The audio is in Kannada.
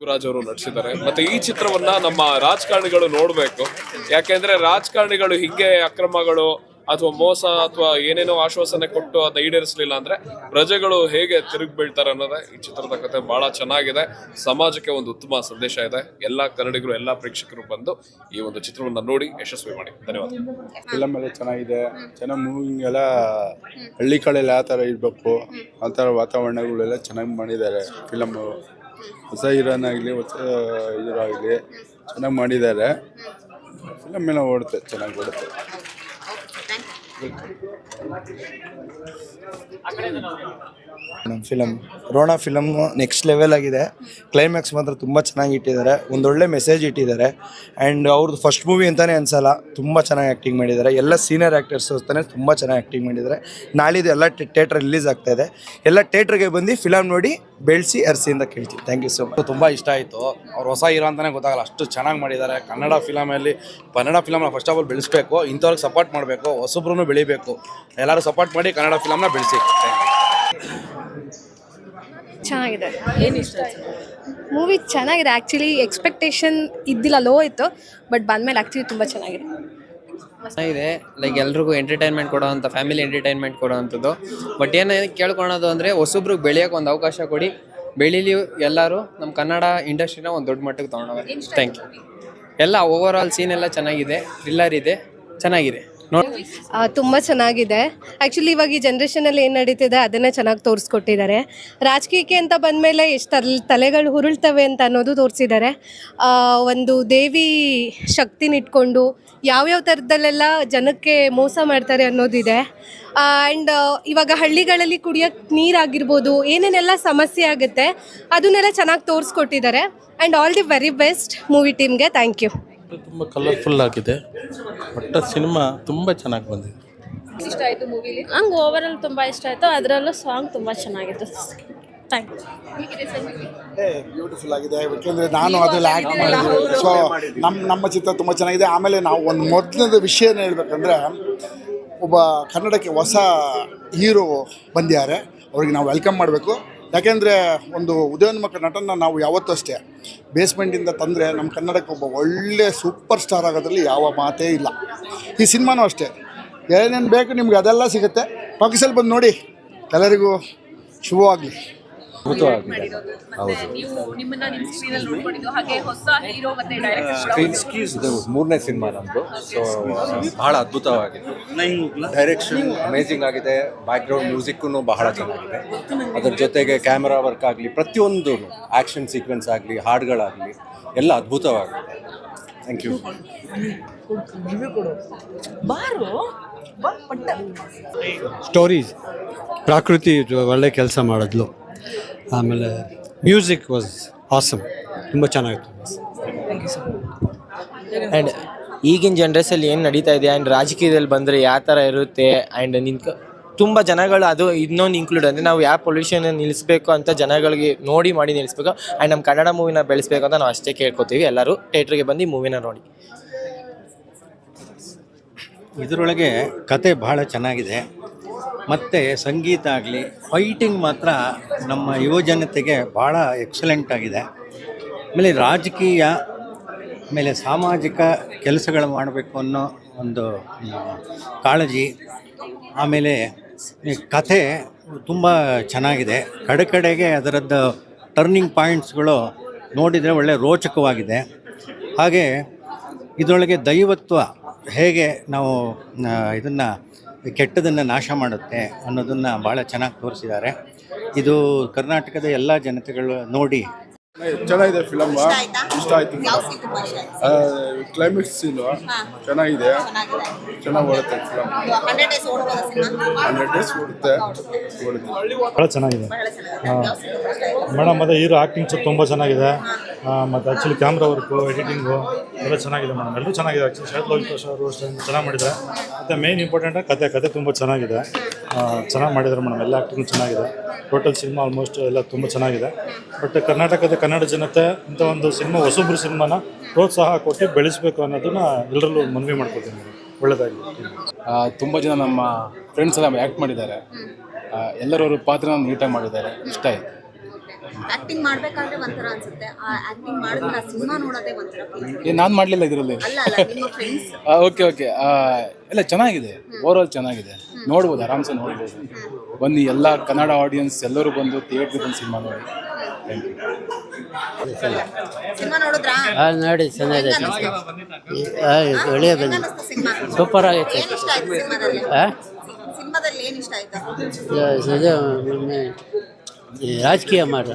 ಶಿವರಾಜ್ ಅವರು ನಟಿಸಿದ್ದಾರೆ ಮತ್ತೆ ಈ ಚಿತ್ರವನ್ನ ನಮ್ಮ ರಾಜಕಾರಣಿಗಳು ನೋಡ್ಬೇಕು. ಯಾಕೆಂದ್ರೆ ರಾಜಕಾರಣಿಗಳು ಹಿಂಗೆ ಅಕ್ರಮಗಳು ಅಥವಾ ಮೋಸ ಅಥವಾ ಏನೇನೋ ಆಶ್ವಾಸನೆ ಕೊಟ್ಟು ಅದನ್ನ ಈಡೇರಿಸಲಿಲ್ಲ ಅಂದ್ರೆ ಪ್ರಜೆಗಳು ಹೇಗೆ ತಿರುಗಿ ಬೀಳ್ತಾರೆ ಅನ್ನೋದೇ ಈ ಚಿತ್ರದ ಕತೆ ಬಹಳ ಚೆನ್ನಾಗಿದೆ. ಸಮಾಜಕ್ಕೆ ಒಂದು ಉತ್ತಮ ಸಂದೇಶ ಇದೆ. ಎಲ್ಲಾ ಕನ್ನಡಿಗರು, ಎಲ್ಲಾ ಪ್ರೇಕ್ಷಕರು ಬಂದು ಈ ಒಂದು ಚಿತ್ರವನ್ನ ನೋಡಿ ಯಶಸ್ವಿ ಮಾಡಿ. ಧನ್ಯವಾದ. ಫಿಲಮ್ ಎಲ್ಲ ಚೆನ್ನಾಗಿದೆ. ಚೆನ್ನಾಗಿ ಮೂವಿಂಗ್ ಎಲ್ಲ ಹಳ್ಳಿ ಕಡೆ ಯಾವ ಥರ ಇರಬೇಕು. ಆ ಥರ ವಾತಾವರಣಗಳೆಲ್ಲ ಚೆನ್ನಾಗಿ ಮಾಡಿದ್ದಾರೆ ಫಿಲಮ್ಮು ಹೊಸ ಹೀರೋನ್ ಆಗಲಿ ಹೊಸ ಹೀರೋ ಆಗಲಿ ಚೆನ್ನಾಗಿ ಮಾಡಿದ್ದಾರೆ. ಫಿಲಮ್ ಎಲ್ಲ ಓಡುತ್ತೆ ಚೆನ್ನಾಗಿ ಓಡುತ್ತೆ. Film Rona film next level ಆಗಿದೆ. ಕ್ಲೈಮ್ಯಾಕ್ಸ್ ಮಾತ್ರ ತುಂಬ ಚೆನ್ನಾಗಿ ಇಟ್ಟಿದ್ದಾರೆ. ಒಂದೊಳ್ಳೆ ಮೆಸೇಜ್ ಇಟ್ಟಿದ್ದಾರೆ. ಆ್ಯಂಡ್ ಅವ್ರದ್ದು ಫಸ್ಟ್ ಮೂವಿ ಅಂತಲೇ ಅನ್ಸಲ್ಲ, ತುಂಬ ಚೆನ್ನಾಗಿ ಆ್ಯಕ್ಟಿಂಗ್ ಮಾಡಿದ್ದಾರೆ. ಎಲ್ಲ ಸೀನಿಯರ್ ಆ್ಯಕ್ಟರ್ಸ್ ಅಂತಲೇ ತುಂಬ ಚೆನ್ನಾಗಿ ಆ್ಯಕ್ಟಿಂಗ್ ಮಾಡಿದ್ದಾರೆ. ನಾಳಿದ್ದು ಎಲ್ಲ ಥಿಯೇಟ್ರ್ ರಿಲೀಸ್ ಆಗ್ತಾ ಇದೆ. ಎಲ್ಲ ಥಿಯೇಟ್ರಿಗೆ ಬಂದು ಫಿಲಮ್ ನೋಡಿ ಬೆಳೆಸಿ, ಅರ್ಸಿ ಅಂತ ಕೇಳ್ತೀವಿ ಥ್ಯಾಂಕ್ ಯು ಸೊ ಮಚ್ ತುಂಬ ಇಷ್ಟ ಆಯಿತು. ಅವ್ರು ಹೊಸ ಹೀರೋ ಅಂತಲೇ ಗೊತ್ತಾಗಲ್ಲ. ಅಷ್ಟು ಚೆನ್ನಾಗಿ ಮಾಡಿದ್ದಾರೆ. ಕನ್ನಡ ಫಿಲಮಲ್ಲಿ ಕನ್ನಡ ಫಿಲಮ್ನ ಫಸ್ಟ್ ಆಫ್ ಆಲ್ ಬೆಳೆಸ್ಬೇಕು. ಇಂಥವ್ರಿಗೆ ಸಪೋರ್ಟ್ ಮಾಡಬೇಕು. ಹೊಸಬ್ರು ಬೆಳಿಬೇಕು. ಎಲ್ಲರೂ ಸಪೋರ್ಟ್ ಮಾಡಿ ಕನ್ನಡ ಫಿಲಮ್ನ ಬೆಳೆಸಿ. ಚೆನ್ನಾಗಿದೆ. ಮೂವಿ ಚೆನ್ನಾಗಿದೆ. ಆ್ಯಕ್ಚುಲಿ ಎಕ್ಸ್ಪೆಕ್ಟೇಷನ್ ಇದ್ದಿಲ್ಲ ಲೋ ಇತ್ತು ಬಟ್ ಬಂದಮೇಲೆ ಆ್ಯಕ್ಚುಲಿ ತುಂಬ ಚೆನ್ನಾಗಿದೆ. ಚೆನ್ನಾಗಿದೆ. ಲೈಕ್ ಎಲ್ರಿಗೂ ಎಂಟರ್ಟೈನ್ಮೆಂಟ್ ಕೊಡೋವಂಥ ಫ್ಯಾಮಿಲಿ ಎಂಟರ್ಟೈನ್ಮೆಂಟ್ ಕೊಡೋವಂಥದ್ದು ಬಟ್ ಏನು ಕೇಳ್ಕೊಳೋದು ಅಂದರೆ ಹೊಸಬ್ರಿಗೆ ಬೆಳೆಯೋಕೆ ಒಂದು ಅವಕಾಶ ಕೊಡಿ. ಬೆಳೀಲಿ ಎಲ್ಲರೂ ನಮ್ಮ ಕನ್ನಡ ಇಂಡಸ್ಟ್ರಿನ ಒಂದು ದೊಡ್ಡ ಮಟ್ಟಕ್ಕೆ ತೊಗೊಂಡೋಗಿ ಥ್ಯಾಂಕ್ ಯು ಎಲ್ಲ ಓವರ್ ಆಲ್ ಸೀನ್ ಎಲ್ಲ ಚೆನ್ನಾಗಿದೆ. ಥ್ರಿಲ್ಲರ್ ಇದೆ. ಚೆನ್ನಾಗಿದೆ. ತುಂಬ ಚೆನ್ನಾಗಿದೆ. ಆ್ಯಕ್ಚುಲಿ ಇವಾಗ ಈ ಜನ್ರೇಷನಲ್ಲಿ ಏನು ನಡೀತಿದೆ, ಅದನ್ನೇ ಚೆನ್ನಾಗಿ ತೋರಿಸ್ಕೊಟ್ಟಿದ್ದಾರೆ. ರಾಜಕೀಯಕ್ಕೆ ಅಂತ ಬಂದಮೇಲೆ ಎಷ್ಟು ತಲೆ, ತಲೆಗಳು ಹುರುಳ್ತವೆ ಅಂತ ಅನ್ನೋದು ತೋರಿಸಿದ್ದಾರೆ. ಒಂದು ದೇವಿ ಶಕ್ತಿನ ಇಟ್ಕೊಂಡು ಯಾವ್ಯಾವ ಥರದಲ್ಲೆಲ್ಲ ಜನಕ್ಕೆ ಮೋಸ ಮಾಡ್ತಾರೆ ಅನ್ನೋದಿದೆ. ಆ್ಯಂಡ್ ಇವಾಗ ಹಳ್ಳಿಗಳಲ್ಲಿ ಕುಡಿಯೋಕ್ಕೆ ನೀರಾಗಿರ್ಬೋದು, ಏನೇನೆಲ್ಲ ಸಮಸ್ಯೆ ಆಗುತ್ತೆ, ಅದನ್ನೆಲ್ಲ ಚೆನ್ನಾಗಿ ತೋರಿಸ್ಕೊಟ್ಟಿದ್ದಾರೆ. And all the very best movie ಟೀಮ್ಗೆ ಥ್ಯಾಂಕ್ ಯು ತುಂಬ ಕಲರ್ಫುಲ್ ಆಗಿದೆ. ಬಟ್ ಸಿನಿಮಾ ತುಂಬ ಚೆನ್ನಾಗಿ ಬಂದಿದೆ. ಇಷ್ಟ ಆಯಿತು ನಂಗೆ ಓವರ್ ಆಲ್ ತುಂಬ ಇಷ್ಟ ಆಯಿತು. ಅದರಲ್ಲೂ ಸಾಂಗ್ ತುಂಬ ಚೆನ್ನಾಗಿತ್ತು. ಥ್ಯಾಂಕ್ ಬ್ಯೂಟಿಫುಲ್ ಆಗಿದೆ. ಯಾಕೆಂದರೆ ನಾನು ಅದರಲ್ಲಿ ಆ್ಯಕ್ಟ್ ಮಾಡಿದ್ದೀನಿ. ಸೊ ನಮ್ಮ ನಮ್ಮ ಚಿತ್ರ ತುಂಬ ಚೆನ್ನಾಗಿದೆ. ಆಮೇಲೆ ನಾವು ಒಂದು ಮೊದಲನೇದು ವಿಷಯನ ಹೇಳ್ಬೇಕಂದ್ರೆ ಒಬ್ಬ ಕನ್ನಡಕ್ಕೆ ಹೊಸ ಹೀರೋ ಬಂದಿದ್ದಾರೆ. ಅವ್ರಿಗೆ ನಾವು ವೆಲ್ಕಮ್ ಮಾಡಬೇಕು. ಯಾಕೆಂದರೆ ಒಂದು ಉದಯೋನ್ಮುಖ ನಟನ ನಾವು ಯಾವತ್ತೂ ಅಷ್ಟೇ ಬೇಸ್ಮೆಂಟಿಂದ ತಂದರೆ ನಮ್ಮ ಕನ್ನಡಕ್ಕೆ ಒಬ್ಬ ಒಳ್ಳೆ ಸೂಪರ್ ಸ್ಟಾರ್ ಆಗೋದ್ರಲ್ಲಿ ಯಾವ ಮಾತೇ ಇಲ್ಲ. ಈ ಸಿನಿಮಾನೂ ಅಷ್ಟೇ. ಏನೇನು ಬೇಕು ನಿಮ್ಗೆ ಅದೆಲ್ಲ ಸಿಗುತ್ತೆ. ಟಾಕೀಸಲ್ಲಿ ಬಂದು ನೋಡಿ. ಎಲ್ಲರಿಗೂ ಶುಭವಾಗಲಿ. ಮೂರನೇ ಸಿನಿಮಾ ನಮ್ಮದು ಸೊ ಬಹಳ ಅದ್ಭುತವಾಗಿತ್ತು. ಡೈರೆಕ್ಷನ್ ಅಮೇಜಿಂಗ್ ಆಗಿದೆ. ಬ್ಯಾಕ್ಗ್ರೌಂಡ್ ಮ್ಯೂಸಿಕ್ಕು ಬಹಳ ಚೆನ್ನಾಗಿದೆ. ಅದ್ರ ಜೊತೆಗೆ ಕ್ಯಾಮ್ರಾ ವರ್ಕ್ ಆಗಲಿ ಪ್ರತಿಯೊಂದು ಆ್ಯಕ್ಷನ್ ಸೀಕ್ವೆನ್ಸ್ ಆಗಲಿ ಹಾಡುಗಳಾಗಲಿ ಎಲ್ಲ ಅದ್ಭುತವಾಗಿದೆ. ಥ್ಯಾಂಕ್ ಯು ಸ್ಟೋರೀಸ್ ಪ್ರಾಕೃತಿ ಒಳ್ಳೆ ಕೆಲಸ ಮಾಡಿದ್ಲು. ಆಮೇಲೆ ಮ್ಯೂಸಿಕ್ ವಾಸ್ ಆಸಮ್. ತುಂಬ ಚೆನ್ನಾಗಿತ್ತು. ಆ್ಯಂಡ್ ಈಗಿನ ಜನ್ರೇಷಲ್ಲಿ ಏನು ನಡೀತಾ ಇದೆ? ಆ್ಯಂಡ್ ರಾಜಕೀಯದಲ್ಲಿ ಬಂದರೆ ಯಾವ ಥರ ಇರುತ್ತೆ? ಆ್ಯಂಡ್ ನಿನ್ಕ ತುಂಬ ಜನಗಳು ಅದು ಇನ್ನೊಂದು ಇನ್ಕ್ಲೂಡ್ ಅಂದರೆ ನಾವು ಯಾವ ಪೊಲ್ಯೂಷನ್ ನಿಲ್ಲಿಸಬೇಕು ಅಂತ ಜನಗಳಿಗೆ ನೋಡಿ ಮಾಡಿ ನಿಲ್ಲಿಸ್ಬೇಕು. ಆ್ಯಂಡ್ ನಮ್ಮ ಕನ್ನಡ ಮೂವಿನ ಬೆಳೆಸ್ಬೇಕು ಅಂತ ನಾವು ಅಷ್ಟೇ ಕೇಳ್ಕೊತೀವಿ. ಎಲ್ಲರೂ ಥಿಯೇಟ್ರಿಗೆ ಬಂದು ಮೂವಿನ ನೋಡಿ. ಇದರೊಳಗೆ ಕತೆ ಬಹಳ ಚೆನ್ನಾಗಿದೆ. ಮತ್ತು ಸಂಗೀತ ಆಗಲಿ ಫೈಟಿಂಗ್ ಮಾತ್ರ ನಮ್ಮ ಯುವಜನತೆಗೆ ಭಾಳ ಎಕ್ಸಲೆಂಟ್ ಆಗಿದೆ. ಆಮೇಲೆ ರಾಜಕೀಯ, ಆಮೇಲೆ ಸಾಮಾಜಿಕ ಕೆಲಸಗಳು ಮಾಡಬೇಕು ಅನ್ನೋ ಒಂದು ಕಾಳಜಿ, ಆಮೇಲೆ ಕಥೆ ತುಂಬ ಚೆನ್ನಾಗಿದೆ. ಕಡೆ ಕಡೆಗೆ ಅದರದ್ದು ಟರ್ನಿಂಗ್ ಪಾಯಿಂಟ್ಸ್ಗಳು ನೋಡಿದರೆ ಒಳ್ಳೆ ರೋಚಕವಾಗಿದೆ. ಹಾಗೆ ಇದರೊಳಗೆ ದೈವತ್ವ ಹೇಗೆ ನಾವು ಇದನ್ನು ಕೆಟ್ಟದನ್ನು ನಾಶ ಮಾಡುತ್ತೆ ಅನ್ನೋದನ್ನು ಭಾಳ ಚೆನ್ನಾಗಿ ತೋರಿಸಿದ್ದಾರೆ. ಇದು ಕರ್ನಾಟಕದ ಎಲ್ಲ ಜನತೆಗಳು ನೋಡಿ. ಚೆನ್ನಾಗಿದೆ ಫಿಲಮ್ ಇಷ್ಟ ಆಯ್ತು? ಕ್ಲೈಮೇಟ್ ಸೀನು ಚೆನ್ನಾಗಿದೆ. ಚೆನ್ನಾಗಿ ಓಡುತ್ತೆ ಫಿಲಮ್ ಹಂಡ್ರೆಡ್ ಡೇಸ್ ಓಡುತ್ತೆ. ಓಡುತ್ತೆ. ಭಾಳ ಚೆನ್ನಾಗಿದೆ. ಮೇಡಮ್ ಅದೇ ಹೀರೋ ಆಕ್ಟಿಂಗ್ಸ್ ತುಂಬ ಚೆನ್ನಾಗಿದೆ. ಮತ್ತು ಆ್ಯಕ್ಚುಲಿ ಕ್ಯಾಮ್ರಾ ವರ್ಕು ಎಡಿಟಿಂಗು ಎಲ್ಲ ಚೆನ್ನಾಗಿದೆ ಮೇಡಮ್ ಎಲ್ಲರೂ ಚೆನ್ನಾಗಿದೆ. ಆ್ಯಕ್ಚುಲಿ ಶರತ್ ಲೋಹಿತೋಷ್ ಅವರು ಅಷ್ಟೇ ಚೆನ್ನಾಗಿ ಮಾಡಿದ್ದಾರೆ. ಮತ್ತು ಮೇನ್ ಇಂಪಾರ್ಟೆಂಟಾಗಿ ಕತೆ ಕತೆ ತುಂಬ ಚೆನ್ನಾಗಿದೆ. ಚೆನ್ನಾಗಿ ಮಾಡಿದ್ದಾರೆ ಮೇಡಮ್ ಎಲ್ಲ ಆ್ಯಕ್ಟಿಂಗ್ ಚೆನ್ನಾಗಿದೆ. ಟೋಟಲ್ ಸಿನಿಮಾ ಆಲ್ಮೋಸ್ಟ್ ಎಲ್ಲ ತುಂಬ ಚೆನ್ನಾಗಿದೆ. ಬಟ್ ಕರ್ನಾಟಕದ ಕನ್ನಡ ಜನತೆ ಇಂಥ ಒಂದು ಸಿನಿಮಾ ಹೊಸಬ್ರು ಸಿನಿಮಾನ ಪ್ರೋತ್ಸಾಹ ಕೊಟ್ಟು ಬೆಳೆಸಬೇಕು ಅನ್ನೋದನ್ನ ಎಲ್ಲರಲ್ಲೂ ಮನವಿ ಮಾಡ್ಕೊತೀನಿ ಒಳ್ಳೆಯದಾಗಿ ತುಂಬ ಜನ ನಮ್ಮ ಫ್ರೆಂಡ್ಸ್ ಎಲ್ಲ ಆ್ಯಕ್ಟ್ ಮಾಡಿದ್ದಾರೆ. ಎಲ್ಲರೂ ಪಾತ್ರ ನೀಟಾಗಿ ಮಾಡಿದ್ದಾರೆ. ಇಷ್ಟ ಆಯಿತು. ಆಕ್ಟಿಂಗ್ ಮಾಡ್ಬೇಕಾದ್ರೆ ಒಂಥರ ಅನ್ಸುತ್ತೆ. ಆ ಆಕ್ಟಿಂಗ್ ಮಾಡಿದ್ರೆ ಆ ಸಿನಿಮಾ ನೋಡೋದೇ ಒಂಥರ ಫೀಲ್ ನಾನು ಮಾಡಲಿಲ್ಲ ಇದರಲ್ಲಿ. ಅಲ್ಲ ಅಲ್ಲ ನಿಮ್ಮ ಫ್ರೆಂಡ್ಸ್ ಓಕೆ ಓಕೆ ಎಲ್ಲ ಚೆನ್ನಾಗಿದೆ. ಓವರ್ಆಲ್ ಚೆನ್ನಾಗಿದೆ. ನೋಡ್ಬೋದು ಆರಾಮ್ಸೆ ನೋಡ್ಬೋದು. ಬನ್ನಿ ಎಲ್ಲ ಕನ್ನಡ ಆಡಿಯನ್ಸ್ ಎಲ್ಲರೂ ಬಂದು ಥಿಯೇಟರ್ ಬಂದು ಸಿನಿಮಾ ನೋಡಿ. ಸಿನಿಮಾ ನೋಡಿದ್ರಾ? ನೋಡಿ ಚೆನ್ನಾಗಿದೆ. ಅನ್ನಿಸ್ತು ಸಿನಿಮಾ? ಸೂಪರ್ ಆಗೈತೆ ಏನ್ ಇಷ್ಟ ಆಯ್ತು ಸಿನಿಮಾದಲ್ಲಿ? ಏನಿಷ್ಟ ಸಿನಿಮಾದಲ್ಲಿ ಏನ್ ಇಷ್ಟ ಆಯ್ತು? ಇದು- ಮೊನ್ನೆ ರಾಜಕೀಯ ಮಾಡ